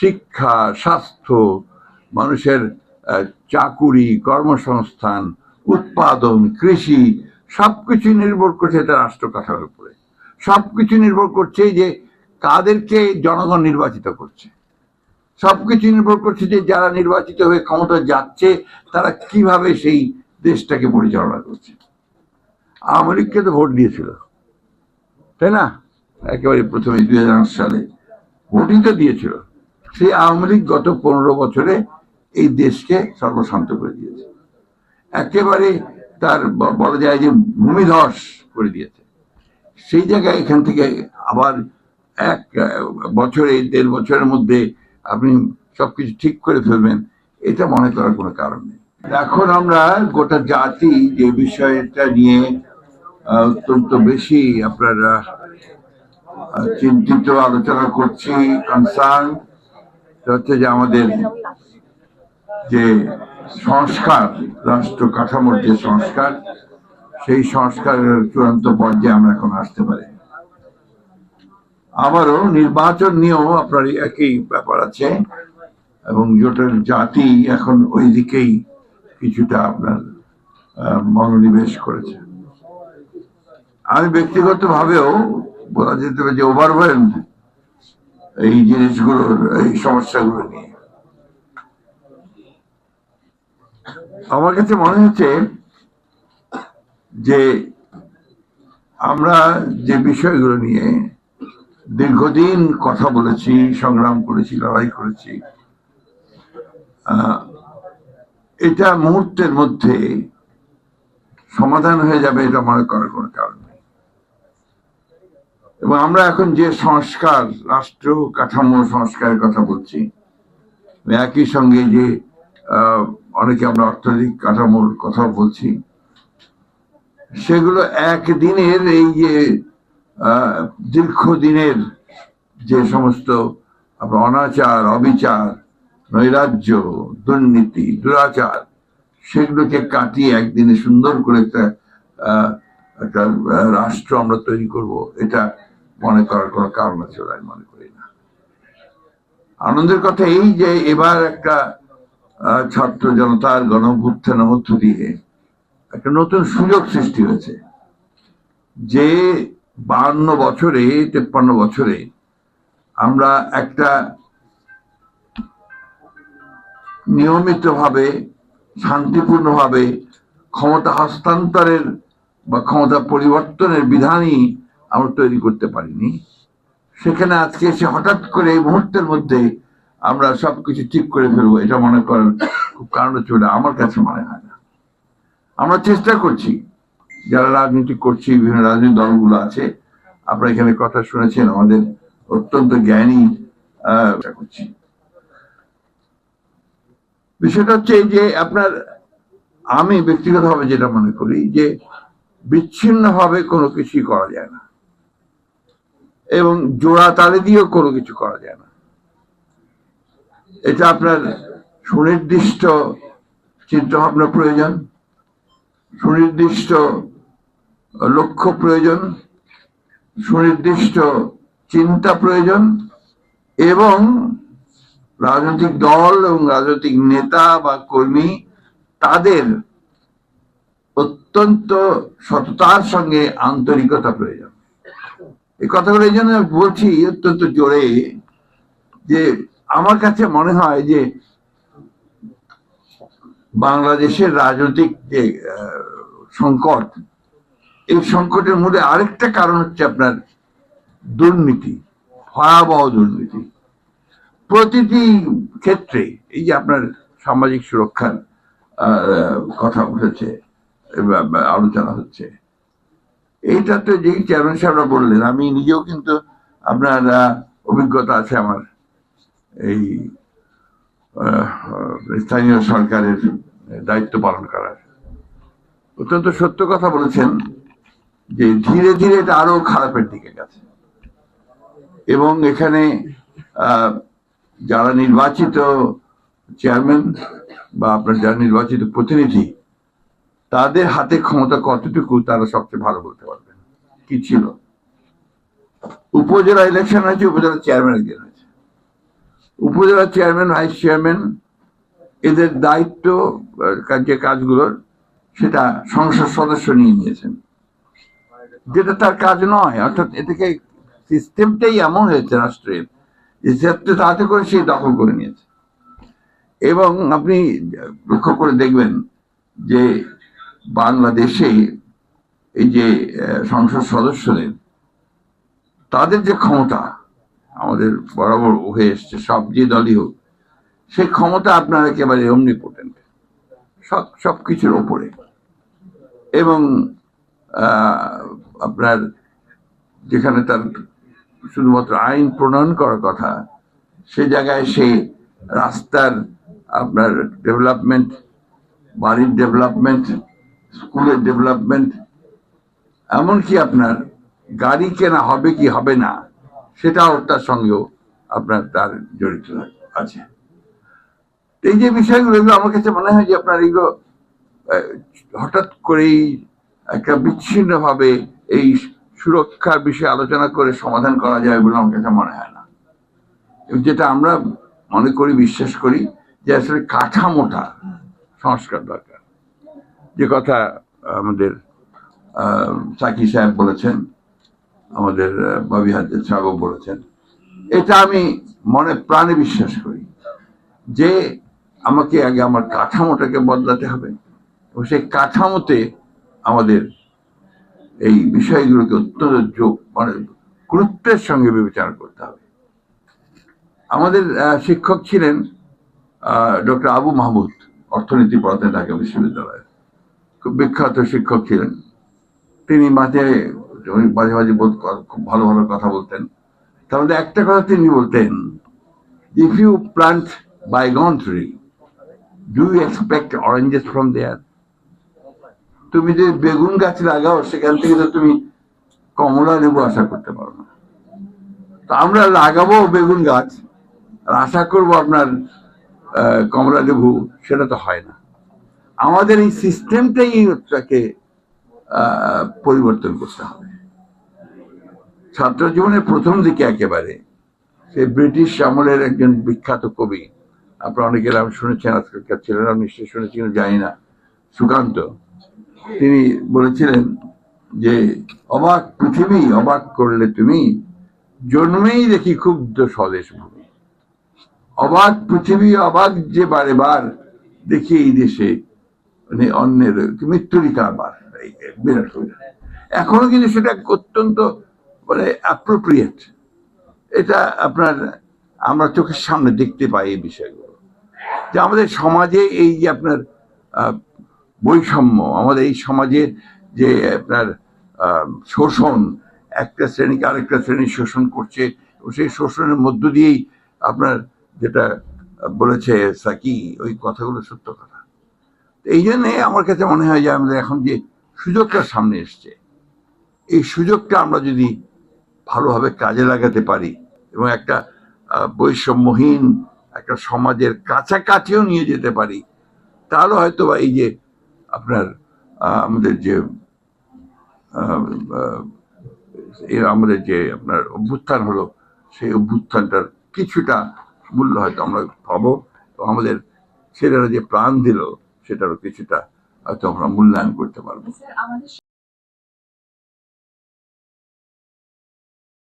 শিক্ষা, স্বাস্থ্য, মানুষের চাকুরি, কর্মসংস্থান, উৎপাদন, কৃষি সব সবকিছু নির্ভর করছে এটা রাষ্ট্র কাঠার উপরে। সবকিছু নির্ভর করছে যে কাদেরকে জনগণ নির্বাচিত করছে। সব সবকিছু নির্ভর করছে যে যারা নির্বাচিত হয়ে ক্ষমতা যাচ্ছে, তারা কীভাবে সেই দেশটাকে পরিচালনা করছে। আওয়ামী লীগকে তো ভোট দিয়েছিল। তাই না? একেবারে প্রথমে দুই হাজার আট সালে। ভোটই তো দিয়েছিল। সেই আওয়ামী লীগ গত পনেরো বছরে এই দেশকে সর্বশান্ত করে দিয়েছে। একেবারে তার বলা যায় যে ভূমিধস করে দিয়েছে। সেই জায়গায় এখান থেকে আবার এক, বছরে, দেড় বছরের মধ্যে আপনি সবকিছু ঠিক করে ফেলবেন, এটা মনে করার কোনো কারণ নেই। এখন আমরা গোটা জাতি যে বিষয়টা নিয়ে অত্যন্ত বেশি আপনারা চিন্তিত, আলোচনা করছি কনসার্ন হচ্ছে যে আমাদের যে সংস্কার, রাষ্ট্র কাঠামোর যে সংস্কার, সেই সংস্কারের চূড়ান্ত পর্যায়ে আমরা এখন আসতে পারি। আবারও নির্বাচন নিয়েও আপনার একই ব্যাপার আছে এবং জোটের জাতি এখন ওই দিকেই কিছুটা আপনার মনোনিবেশ করেছে। আমি ব্যক্তিগত ভাবেও বলা যেতে পারে যে ওভারওয়েলড এই জিনিসগুলোর, এই সমস্যাগুলো নিয়ে। আমার কাছে মনে হচ্ছে যে আমরা যে বিষয়গুলো নিয়ে দীর্ঘদিন কথা বলেছি, সংগ্রাম করেছি, লড়াই করেছি এটা মুহূর্তের মধ্যে সমাধান হয়ে যাবে এটা মনে করার কোনো কারণ এবং আমরা এখন যে সংস্কার, রাষ্ট্র কাঠামো সংস্কারের কথা বলছি একই সঙ্গে যে অনেকে আমরা অর্থনৈতিক কাঠামোর কথা বলছি, সেগুলো একদিনের এই যে দীর্ঘদিনের যে সমস্ত আপনার অনাচার, অবিচার, নৈরাজ্য, দুর্নীতি, দুরাচার, সেগুলোকে কাটিয়ে একদিনে সুন্দর করে একটা একটা রাষ্ট্র আমরা তৈরি করব, এটা মনে করার কোনো কারণ আছে আমি মনে করি না। আনন্দের কথা এই যে এবার একটা ছাত্র জনতার গণভ্যুত্থানের মধ্য দিয়ে একটা নতুন সুযোগ সৃষ্টি হয়েছে। যে বান্ন বছরে, তেপ্পান্ন বছরে আমরা একটা নিয়মিতভাবে, শান্তিপূর্ণভাবে ক্ষমতা হস্তান্তরের বা ক্ষমতা পরিবর্তনের বিধানই আমরা তৈরি করতে পারিনি। সেখানে আজকে এসে হঠাৎ করে এই মুহূর্তের মধ্যে আমরা সবকিছু ঠিক করে ফেলব, এটা মনে করার খুব কারণ হচ্ছে আমার কাছে মনে হয় না। আমরা চেষ্টা করছি, যারা রাজনীতি করছি, বিভিন্ন রাজনৈতিক দলগুলো আছে, আপনারা এখানে কথা শুনেছেন, আমাদের অত্যন্ত জ্ঞানী করছি। বিষয়টা হচ্ছে যে আপনার, আমি ব্যক্তিগতভাবে যেটা মনে করি যে বিচ্ছিন্নভাবে কোনো কিছুই করা যায় না। এবং জোড়া তালে দিয়েও কোনো কিছু করা যায় না। এটা আপনার সুনির্দিষ্ট চিন্তা ভাবনা প্রয়োজন, সুনির্দিষ্ট লক্ষ্য প্রয়োজন, সুনির্দিষ্ট চিন্তা প্রয়োজন এবং রাজনৈতিক দল এবং রাজনৈতিক নেতা বা কর্মী তাদের অত্যন্ত সততার সঙ্গে আন্তরিকতা প্রয়োজন। এই কথাগুলো এই জন্য বলছি অত্যন্ত জোরে যে আমার কাছে মনে হয় যে বাংলাদেশের রাজনৈতিক যে সংকট, এই সংকটের মধ্যে আরেকটা কারণ হচ্ছে আপনার দুর্নীতি, ভয়াবহ দুর্নীতি। প্রতিটি ক্ষেত্রে এই যে আপনার সামাজিক সুরক্ষার কথা উঠেছে আলোচনা হচ্ছে এইটা তো যে চেয়ারম্যান সাহেবরা বললেন, আমি নিজেও কিন্তু আপনার অভিজ্ঞতা আছে আমার। এই স্থানীয় সরকারের দায়িত্ব পালন করার। অত্যন্ত সত্য কথা বলেছেন যে ধীরে ধীরে এটা আরও খারাপের দিকে গেছে। এবং এখানে যারা নির্বাচিত চেয়ারম্যান বা আপনার যারা নির্বাচিত প্রতিনিধি তাদের হাতে ক্ষমতা কতটুকু, তারা সবচেয়ে ভালো বলতে পারবেন কি ছিল? উপজেলা ইলেকশন হয়েছে, উপজেলা চেয়ারম্যান একদিন হয়েছে। উপজেলা চেয়ারম্যান ভাইস চেয়ারম্যান এদের দায়িত্ব যে কাজগুলোর, সেটা সংসদ সদস্য নিয়ে নিয়েছেন। যেটা তার কাজ নয়, অর্থাৎ এটাকে সিস্টেমটাই এমন হয়েছে রাষ্ট্রের যে যাতে তাতে করে সে দখল করে নিয়েছে। এবং আপনি লক্ষ্য করে দেখবেন যে বাংলাদেশে এই যে সংসদ সদস্যদের, তাদের যে ক্ষমতা আমাদের বরাবর হয়ে এসছে, সব যে দলই হোক, সেই ক্ষমতা আপনার একেবারে অমনি অমনিপোটেন্ট সব সব কিছুর ওপরে। এবং আপনার যেখানে তার শুধুমাত্র আইন প্রণয়ন করার কথা, সে জায়গায় সে রাস্তার আপনার ডেভেলপমেন্ট বাড়ির ডেভেলপমেন্ট স্কুলের ডেভেলপমেন্ট, এমনকি আপনার গাড়ি কেনা হবে কি হবে না, সেটাও তার সঙ্গেও আপনার তার জড়িত আছে। এই যে বিষয়গুলো, এগুলো আমার কাছে মনে হয় যে আপনার এগুলো হঠাৎ করেই একটা বিচ্ছিন্ন ভাবে এই সুরক্ষার বিষয়ে আলোচনা করে সমাধান করা যায় বলে আমার কাছে মনে হয় না। যেটা আমরা মনে করি, বিশ্বাস করি যে আসলে কাঠামোটা সংস্কার দরকার। যে কথা আমাদের সাকি সাহেব বলেছেন, আমাদের ববি হাজার সাহেবও বলেছেন। এটা আমি মনে, প্রাণে বিশ্বাস করি যে আমাকে আগে আমার কাঠামোটাকে বদলাতে হবে এবং সেই কাঠামোতে আমাদের এই বিষয়গুলোকে অত্যন্ত যোগ মানে গুরুত্বের সঙ্গে বিবেচনা করতে হবে। আমাদের শিক্ষক ছিলেন ডক্টর আবু মাহমুদ, অর্থনীতি পড়াতেন ঢাকা বিশ্ববিদ্যালয়ে। বিখ্যাত শিক্ষক ছিলেন। তিনি মাঝে মাঝে মাঝে খুব ভালো ভালো কথা বলতেন। তার মধ্যে একটা কথা তিনি বলতেন if you plant baingan tree do you expect oranges from there তুমি যে বেগুন গাছ লাগাও, সেখান থেকে তো তুমি কমলা লেবু আশা করতে পারো না। তো আমরা লাগাবো বেগুন গাছ, আর আশা করব আপনার কমলা লেবু, সেটা তো হয় না। আমাদের এই সিস্টেমটাই তাকে পরিবর্তন করতে হবে। ছাত্র জীবনের প্রথম দিকে একেবারে। সে ব্রিটিশ আমলের একজন বিখ্যাত কবি, আপনারা অনেকের আমি শুনেছেন, আজকালকার ছেলেরা নিশ্চয়ই শুনেছেন জানি না, সুকান্ত। তিনি বলেছিলেন যে, অবাক পৃথিবী, অবাক করলে তুমি, জন্মেই দেখি ক্ষুব্ধ স্বদেশ ভূমি অবাক পৃথিবী, অবাক যে বারে বার, দেখি এই দেশে অন্যের মৃত্যুরই কারবার বিরাট কবিতা এখনও কিন্তু সেটা অত্যন্ত মানে অ্যাপ্রোপ্রিয়েট এটা আপনার, আমরা চোখের সামনে দেখতে পাই এই বিষয়গুলো। যে আমাদের সমাজে এই যে আপনার বৈষম্য, আমাদের এই সমাজে যে আপনার শোষণ, একটা শ্রেণীকে আরেকটা শ্রেণি শোষণ করছে সেই শোষণের মধ্য দিয়েই আপনার যেটা বলেছে সাকি, ওই কথাগুলো সত্য কথা। এই জন্যে আমার কাছে মনে হয় যে আমাদের এখন যে সুযোগটা সামনে এসছে, এই সুযোগটা আমরা যদি ভালোভাবে কাজে লাগাতে পারি এবং একটা বৈষম্যহীন, একটা সমাজের কাছাকাছিও নিয়ে যেতে পারি, তাহলে হয়তো বা এই যে আপনার আমাদের যে এর আমাদের যে আপনার অভ্যুত্থান হলো, সেই অভ্যুত্থানটার কিছুটা মূল্য হয়তো আমরা পাবো। আমাদের ছেলেরা যে প্রাণ দিল সেটারও কিছুটা হয়তো আমরা মূল্যায়ন করতে পারব।